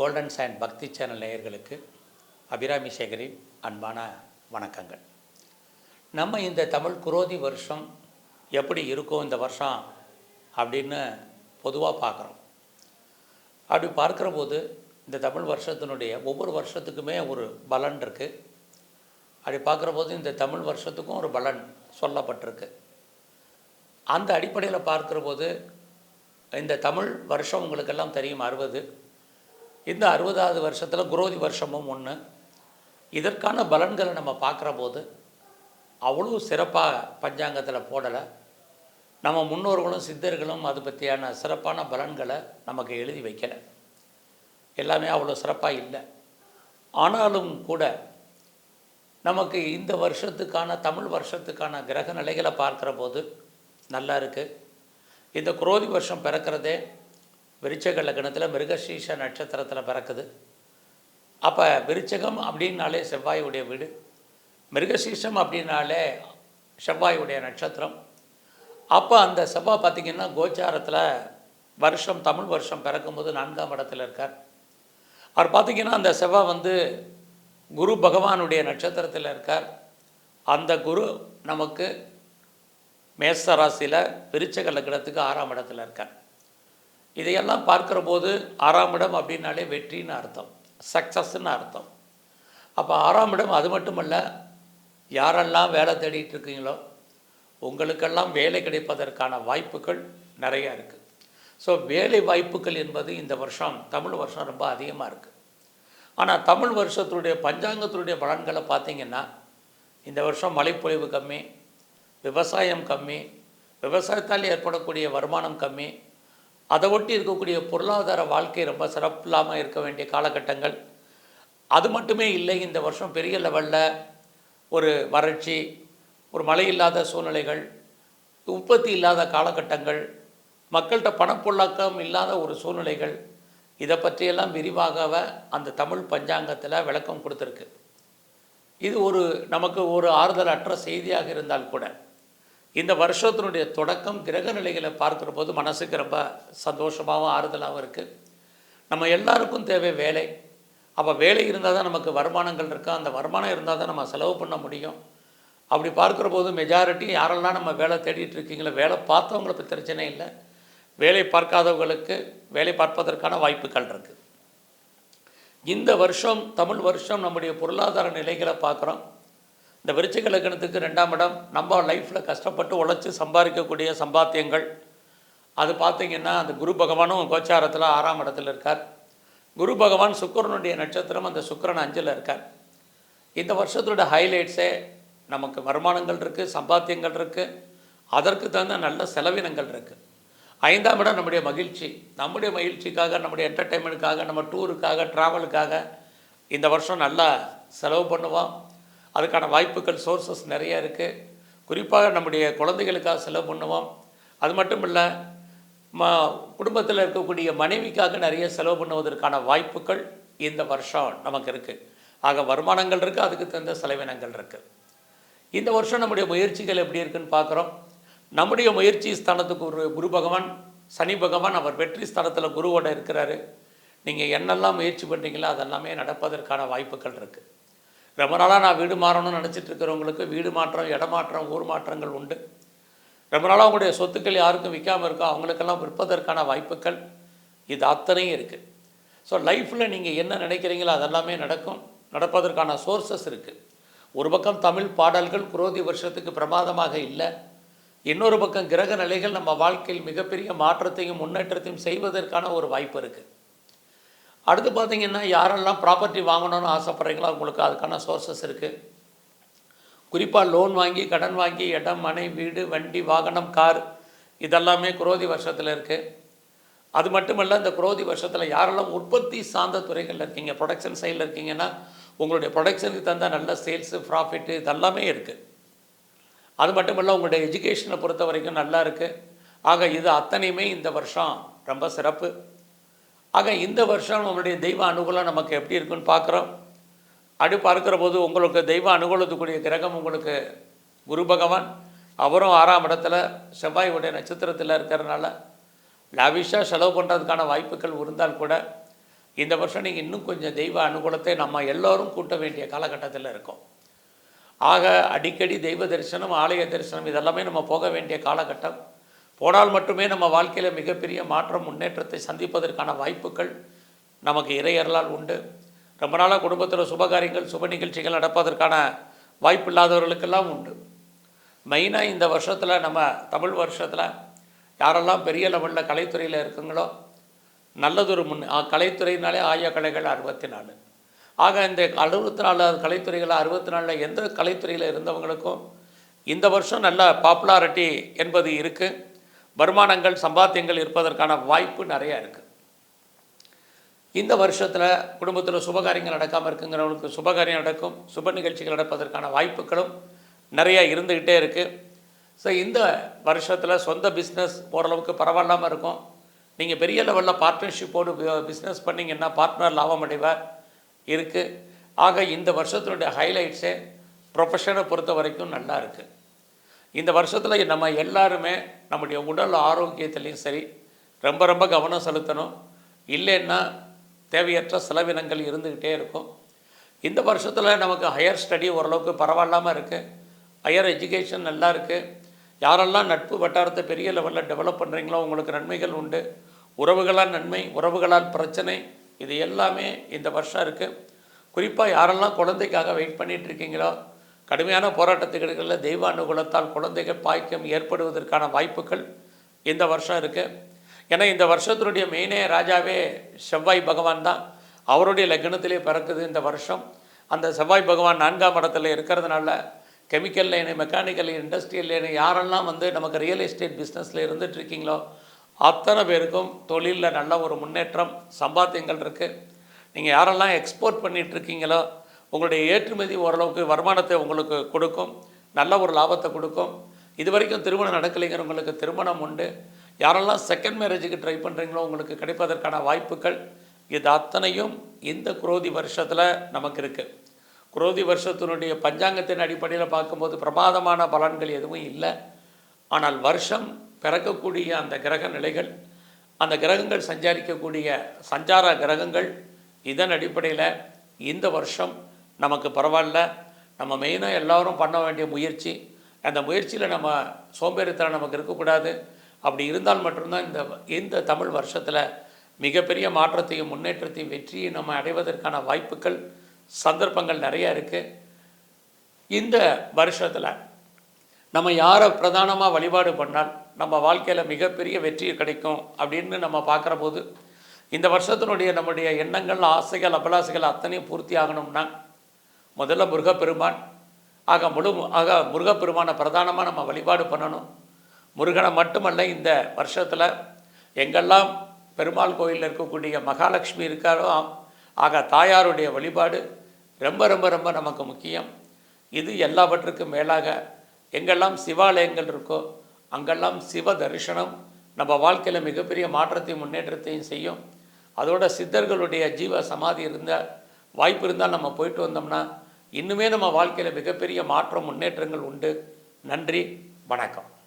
Golden sign பக்தி channel நேயர்களுக்கு அபிராமி சேகரின் அன்பான வணக்கங்கள். நம்ம இந்த தமிழ் குரோதி வருஷம் எப்படி இருக்கும் இந்த வருஷம் அப்படின்னு பொதுவாக பார்க்குறோம். அப்படி பார்க்குற போது இந்த தமிழ் வருஷத்தினுடைய ஒவ்வொரு வருஷத்துக்குமே ஒரு பலன் இருக்குது அப்படி பார்க்குற போது இந்த தமிழ் வருஷத்துக்கும் ஒரு பலன் சொல்லப்பட்டிருக்கு. அந்த அடிப்படையில் பார்க்குற போது இந்த தமிழ் வருஷம் உங்களுக்கெல்லாம் தெரியும் அறுபது. இந்த அறுபதாவது வருஷத்தில் குரோதி வருஷமும் ஒன்று இதற்கான பலன்களை நம்ம பார்க்குற போது அவ்வளோ சிறப்பாக பஞ்சாங்கத்தில் போடலை. நம்ம முன்னோர்களும் சித்தர்களும் அது பற்றியான சிறப்பான பலன்களை நமக்கு எழுதி வைக்கலை. எல்லாமே அவ்வளோ சிறப்பாக இல்லை. ஆனாலும் கூட நமக்கு இந்த வருஷத்துக்கான தமிழ் வருஷத்துக்கான கிரக நிலைகளை பார்க்குற போது நல்லா இருக்குது இந்த குரோதி வருஷம் பிறக்கிறதே விருச்சக லக்னத்தில் மிருகசீஷ நட்சத்திரத்தில் பிறக்குது. அப்போ விருச்சகம் அப்படின்னாலே செவ்வாயுடைய வீடு மிருகசீஷம் அப்படின்னாலே செவ்வாயுடைய நட்சத்திரம். அப்போ அந்த செவ்வாய் பார்த்திங்கன்னா கோச்சாரத்தில் வருஷம் தமிழ் வருஷம் பிறக்கும்போது நான்காம் இடத்துல இருக்கார். அவர் பார்த்திங்கன்னா அந்த செவ்வாய் வந்து குரு பகவானுடைய நட்சத்திரத்தில் இருக்கார். அந்த குரு நமக்கு மேச ராசியில் விருச்சக லக்னத்துக்கு ஆறாம் இடத்துல இருக்கார். இதையெல்லாம் பார்க்குற போது ஆறாம் இடம் அப்படின்னாலே வெற்றின்னு அர்த்தம். சக்ஸஸ்ன்னு அர்த்தம். அப்போ ஆறாம் இடம் அது மட்டுமல்ல யாரெல்லாம் வேலை தேடிட்டு இருக்கீங்களோ உங்களுக்கெல்லாம் வேலை கிடைப்பதற்கான வாய்ப்புகள் நிறையா இருக்குது ஸோ வேலை வாய்ப்புகள் என்பது இந்த வருஷம் தமிழ் வருஷம் ரொம்ப அதிகமாக இருக்குது ஆனால் தமிழ் வருஷத்துடைய பஞ்சாங்கத்துடைய பலன்களை பார்த்தீங்கன்னா இந்த வருஷம் மழைப்பொழிவு கம்மி விவசாயம் கம்மி விவசாயத்தால் ஏற்படக்கூடிய வருமானம் கம்மி அதை ஒட்டி இருக்கக்கூடிய பொருளாதார வாழ்க்கை ரொம்ப சிறப்பில்லாமல் இருக்க வேண்டிய காலகட்டங்கள். அது மட்டுமே இல்லை இந்த வருஷம் பெரிய லெவலில் ஒரு வறட்சி ஒரு மழை இல்லாத சூழ்நிலைகள் உற்பத்தி இல்லாத காலகட்டங்கள் மக்கள்கிட்ட பணப்புழக்கம் இல்லாத ஒரு சூழ்நிலைகள் இதை பற்றியெல்லாம் விரிவாகவே அந்த தமிழ் பஞ்சாங்கத்தில் விளக்கம் கொடுத்துருக்கு. இது ஒரு நமக்கு ஒரு ஆறுதல் அற்ற செய்தியாக இருந்தால் கூட இந்த வருஷத்தினுடைய தொடக்கம் கிரக நிலைகளை பார்க்குற போது மனசுக்கு ரொம்ப சந்தோஷமாகவும் ஆறுதலாகவும் இருக்குது நம்ம எல்லாருக்கும் தேவை வேலை. அப்போ வேலை இருந்தால் தான் நமக்கு வருமானங்கள் இருக்கா? அந்த வருமானம் இருந்தால் தான் நம்ம செலவு பண்ண முடியும். அப்படி பார்க்குற போது மெஜாரிட்டி யாரெல்லாம் நம்ம வேலை தேடிட்டு இருக்கீங்களோ வேலை பார்த்தவங்களுக்கு பிரச்சனை இல்லை. வேலை பார்க்காதவங்களுக்கு வேலை பார்ப்பதற்கான வாய்ப்புகள் இருக்குது இந்த வருஷம் தமிழ் வருஷம் நம்முடைய பொருளாதார நிலைகளை பார்க்குறோம். இந்த விருச்சிக லக்கணத்துக்கு ரெண்டாம் இடம் நம்ம லைஃப்பில் கஷ்டப்பட்டு உழைச்சி சம்பாதிக்கக்கூடிய சம்பாத்தியங்கள். அது பார்த்திங்கன்னா அந்த குரு பகவானும் கோச்சாரத்தில் ஆறாம் இடத்துல இருக்கார். குரு பகவான் சுக்கரனுடைய நட்சத்திரம் அந்த சுக்கரன் அஞ்சில் இருக்கார். இந்த வருஷத்தோட ஹைலைட்ஸே நமக்கு வருமானங்கள் இருக்குது சம்பாத்தியங்கள் இருக்குது அதற்கு தகுந்த நல்ல செலவினங்கள் இருக்குது ஐந்தாம் இடம் நம்முடைய மகிழ்ச்சி. நம்முடைய மகிழ்ச்சிக்காக நம்முடைய என்டர்டெயின்மெண்ட்டுக்காக நம்ம டூருக்காக ட்ராவலுக்காக இந்த வருஷம் நல்லா செலவு பண்ணுவோம். அதுக்கான வாய்ப்புகள் சோர்சஸ் நிறைய இருக்குது குறிப்பாக நம்முடைய குழந்தைகளுக்காக செலவு பண்ணுவோம். அது மட்டும் இல்லை ம குடும்பத்தில் இருக்கக்கூடிய மனைவிக்காக நிறைய செலவு பண்ணுவதற்கான வாய்ப்புகள் இந்த வருஷம் நமக்கு இருக்குது ஆக வருமானங்கள் இருக்குது அதுக்கு தகுந்த செலவினங்கள் இருக்குது இந்த வருஷம் நம்முடைய முயற்சிகள் எப்படி இருக்குன்னு பார்க்குறோம் நம்முடைய முயற்சி ஸ்தானத்துக்கு ஒரு குரு பகவான் சனி பகவான் அவர் வெற்றி ஸ்தானத்தில் குருவோட இருக்கிறாரு. நீங்கள் என்னெல்லாம் முயற்சி பண்ணுறீங்களோ அதெல்லாமே நடப்பதற்கான வாய்ப்புகள் இருக்குது ரொம்ப நாளாக நான் வீடு மாறணும்னு நினச்சிட்டு இருக்கிறவங்களுக்கு வீடு மாற்றம் இடமாற்றம் ஊர் மாற்றங்கள் உண்டு. ரொம்ப நாளாக அவங்களுடைய சொத்துக்கள் யாருக்கும் விற்காமல் இருக்கோ அவங்களுக்கெல்லாம் விற்பதற்கான வாய்ப்புகள் இது அத்தனையும் இருக்குது ஸோ லைஃப்பில் நீங்கள் என்ன நினைக்கிறீங்களோ அதெல்லாமே நடக்கும். நடப்பதற்கான சோர்சஸ் இருக்குது ஒரு பக்கம் தமிழ் பாடல்கள் குரோதி வருஷத்துக்கு பிரமாதமாக இல்லை. இன்னொரு பக்கம் கிரக நிலைகள் நம்ம வாழ்க்கையில் மிகப்பெரிய மாற்றத்தையும் முன்னேற்றத்தையும் செய்வதற்கான ஒரு வாய்ப்பு இருக்குது அடுத்து பார்த்திங்கன்னா யாரெல்லாம் ப்ராப்பர்ட்டி வாங்கணும்னு ஆசைப்பட்றீங்களோ உங்களுக்கு அதுக்கான சோர்சஸ் இருக்குது குறிப்பாக லோன் வாங்கி கடன் வாங்கி இடம் மனை வீடு வண்டி வாகனம் கார் இதெல்லாமே குரோதி வருஷத்தில் இருக்குது அது மட்டுமல்ல இந்த குரோதி வருஷத்தில் யாரெல்லாம் உற்பத்தி சார்ந்த துறைகளில் இருக்கீங்க ப்ரொடக்ஷன் சைடில் இருக்கீங்கன்னா உங்களுடைய ப்ரொடக்ஷனுக்கு தந்த நல்ல சேல்ஸு ப்ராஃபிட்டு இதெல்லாமே இருக்குது அது மட்டுமல்ல உங்களுடைய எஜுகேஷனை பொறுத்த வரைக்கும் நல்லா இருக்குது ஆக இது அத்தனையுமே இந்த வருஷம் ரொம்ப சிறப்பு. ஆக இந்த வருஷம் நம்மளுடைய தெய்வ அனுகூலம் நமக்கு எப்படி இருக்குன்னு பார்க்குறோம். அப்படி பார்க்குற போது உங்களுக்கு தெய்வ அனுகூலத்துக்குரிய கிரகம் உங்களுக்கு குரு பகவான். அவரும் ஆறாம் இடத்துல செவ்வாயுடைய நட்சத்திரத்தில் இருக்கிறதுனால லாவிஷாக செலவு பண்ணுறதுக்கான வாய்ப்புகள் இருந்தால் கூட இந்த வருஷம் நீங்கள் இன்னும் கொஞ்சம் தெய்வ அனுகூலத்தை நம்ம எல்லோரும் கூட்ட வேண்டிய காலகட்டத்தில் இருக்கோம். ஆக அடிக்கடி தெய்வ தரிசனம் ஆலய தரிசனம் இதெல்லாமே நம்ம போக வேண்டிய காலகட்டம். போனால் மட்டுமே நம்ம வாழ்க்கையில் மிகப்பெரிய மாற்றம் முன்னேற்றத்தை சந்திப்பதற்கான வாய்ப்புகள் நமக்கு இறையறலால் உண்டு. ரொம்ப நாளாக குடும்பத்தில் சுபகாரியங்கள் சுப நிகழ்ச்சிகள் நடப்பதற்கான வாய்ப்பு இல்லாதவர்களுக்கெல்லாம் உண்டு மெயினாக இந்த வருஷத்தில் நம்ம தமிழ் வருஷத்தில் யாரெல்லாம் பெரிய லெவலில் கலைத்துறையில் இருக்குங்களோ நல்லதொரு முன் கலைத்துறையினாலே ஆய கலைகள் அறுபத்தி நாலு ஆக இந்த அறுபத்தி நாலு கலைத்துறைகள் அறுபத்தி நாலில் எந்த கலைத்துறையில் இருந்தவங்களுக்கும் இந்த வருஷம் நல்ல பாப்புலாரிட்டி என்பது இருக்குது வருமானங்கள் சம்பாத்தியங்கள் இருப்பதற்கான வாய்ப்பு நிறையா இருக்குது இந்த வருஷத்தில் குடும்பத்தில் சுபகாரியங்கள் நடக்காமல் இருக்குங்கிறவங்களுக்கு சுபகாரியம் நடக்கும் சுப நிகழ்ச்சிகள் நடப்பதற்கான வாய்ப்புகளும் நிறையா இருந்துக்கிட்டே இருக்குது ஸோ இந்த வருஷத்தில் சொந்த பிஸ்னஸ் ஓரளவுக்கு பரவாயில்லாமல் இருக்கும். நீங்கள் பெரிய லெவலில் பார்ட்னர்ஷிப்போடு பிஸ்னஸ் பண்ணிங்கன்னா பார்ட்னர் லாபம் அடைவார் இருக்குது ஆக இந்த வருஷத்தினுடைய ஹைலைட்ஸே ப்ரொஃபஷனை பொறுத்த வரைக்கும் நல்லா இருக்குது இந்த வருஷத்தில் நம்ம எல்லாருமே நம்முடைய உடல் ஆரோக்கியத்துலேயும் சரி ரொம்ப ரொம்ப கவனம் செலுத்தணும். இல்லைன்னா தேவையற்ற செலவினங்கள் இருந்துக்கிட்டே இருக்கும். இந்த வருஷத்தில் நமக்கு ஹையர் ஸ்டடி ஓரளவுக்கு பரவாயில்லாமல் இருக்குது ஹையர் எஜுகேஷன் நல்லா இருக்குது யாரெல்லாம் நட்பு வட்டாரத்தை பெரிய லெவலில் டெவலப் பண்ணுறீங்களோ உங்களுக்கு நன்மைகள் உண்டு. உறவுகளால் நன்மை உறவுகளால் பிரச்சனை இது எல்லாமே இந்த வருஷம் இருக்குது குறிப்பாக யாரெல்லாம் குழந்தைக்காக வெயிட் பண்ணிகிட்டு இருக்கீங்களோ கடுமையான போராட்டத்துக்கு இடையில தெய்வ அனுகூலத்தால் குழந்தைகள் பாய்க்கம் ஏற்படுவதற்கான வாய்ப்புகள் இந்த வருஷம் இருக்குது ஏன்னா இந்த வருஷத்தினுடைய மெயினே ராஜாவே செவ்வாய் பகவான் தான். அவருடைய லக்னத்திலே பிறக்குது இந்த வருஷம். அந்த செவ்வாய் பகவான் நான்காம் இடத்துல இருக்கிறதுனால chemical line mechanical industrial line யாரெல்லாம் வந்து நமக்கு ரியல் எஸ்டேட் பிஸ்னஸில் இருந்துட்டு இருக்கீங்களோ அத்தனை பேருக்கும் தொழிலில் நல்ல ஒரு முன்னேற்றம் சம்பாத்தியங்கள் இருக்குது நீங்கள் யாரெல்லாம் எக்ஸ்போர்ட் பண்ணிகிட்ருக்கீங்களோ உங்களுடைய ஏற்றுமதி ஓரளவுக்கு வருமானத்தை உங்களுக்கு கொடுக்கும் நல்ல ஒரு லாபத்தை கொடுக்கும். இது வரைக்கும் திருமணம் நடக்கலைங்கிறவங்களுக்கு திருமணம் உண்டு. யாரெல்லாம் செகண்ட் மேரேஜுக்கு ட்ரை பண்ணுறீங்களோ உங்களுக்கு கிடைப்பதற்கான வாய்ப்புகள் இது அத்தனையும் இந்த குரோதி வருஷத்தில் நமக்கு இருக்குது குரோதி வருஷத்தினுடைய பஞ்சாங்கத்தின் அடிப்படையில் பார்க்கும்போது பிரமாதமான பலன்கள் எதுவும் இல்லை. ஆனால் வருஷம் பிறக்கக்கூடிய அந்த கிரக நிலைகள் அந்த கிரகங்கள் சஞ்சாரிக்கக்கூடிய சஞ்சார கிரகங்கள் இதன் அடிப்படையில் இந்த வருஷம் நமக்கு பரவாயில்ல. நம்ம மெயினாக எல்லாரும் பண்ண வேண்டிய முயற்சி அந்த முயற்சியில் நம்ம சோம்பேறித்தனம் நமக்கு இருக்கக்கூடாது. அப்படி இருந்தால் மட்டும்தான் இந்த இந்த தமிழ் வருஷத்தில் மிகப்பெரிய மாற்றத்தையும் முன்னேற்றத்தையும் வெற்றியை நம்ம அடைவதற்கான வாய்ப்புகள் சந்தர்ப்பங்கள் நிறைய இருக்குது இந்த வருஷத்தில் நம்ம யாரை பிரதானமாக வழிபாடு பண்ணால் நம்ம வாழ்க்கையில் மிகப்பெரிய வெற்றி கிடைக்கும் அப்படின்னு நம்ம பார்க்குற போது இந்த வருஷத்தினுடைய நம்முடைய எண்ணங்கள் ஆசைகள் அபலாசைகள் அத்தனையும் பூர்த்தி ஆகணும்னா முதல்ல முருகப்பெருமான். ஆக முழு ஆக முருகப்பெருமானை பிரதானமாக நம்ம வழிபாடு பண்ணணும். முருகனை மட்டுமல்ல இந்த வருஷத்தில் எங்கெல்லாம் பெருமாள் கோயிலில் இருக்கக்கூடிய மகாலட்சுமி இருக்காரோ ஆக தாயாருடைய வழிபாடு ரொம்ப ரொம்ப ரொம்ப நமக்கு முக்கியம். இது எல்லாவற்றுக்கும் மேலாக எங்கெல்லாம் சிவாலயங்கள் இருக்கோ அங்கெல்லாம் சிவ தரிசனம் நம்ம வாழ்க்கையில் மிகப்பெரிய மாற்றத்தையும் முன்னேற்றத்தையும் செய்யும். அதோட சித்தர்களுடைய ஜீவ சமாதி இருந்தால் வாய்ப்பு இருந்தால் நம்ம போயிட்டு வந்தோம்னா இன்னுமே நம்ம வாழ்க்கையில் மிகப்பெரிய மாற்றம் முன்னேற்றங்கள் உண்டு. நன்றி வணக்கம்.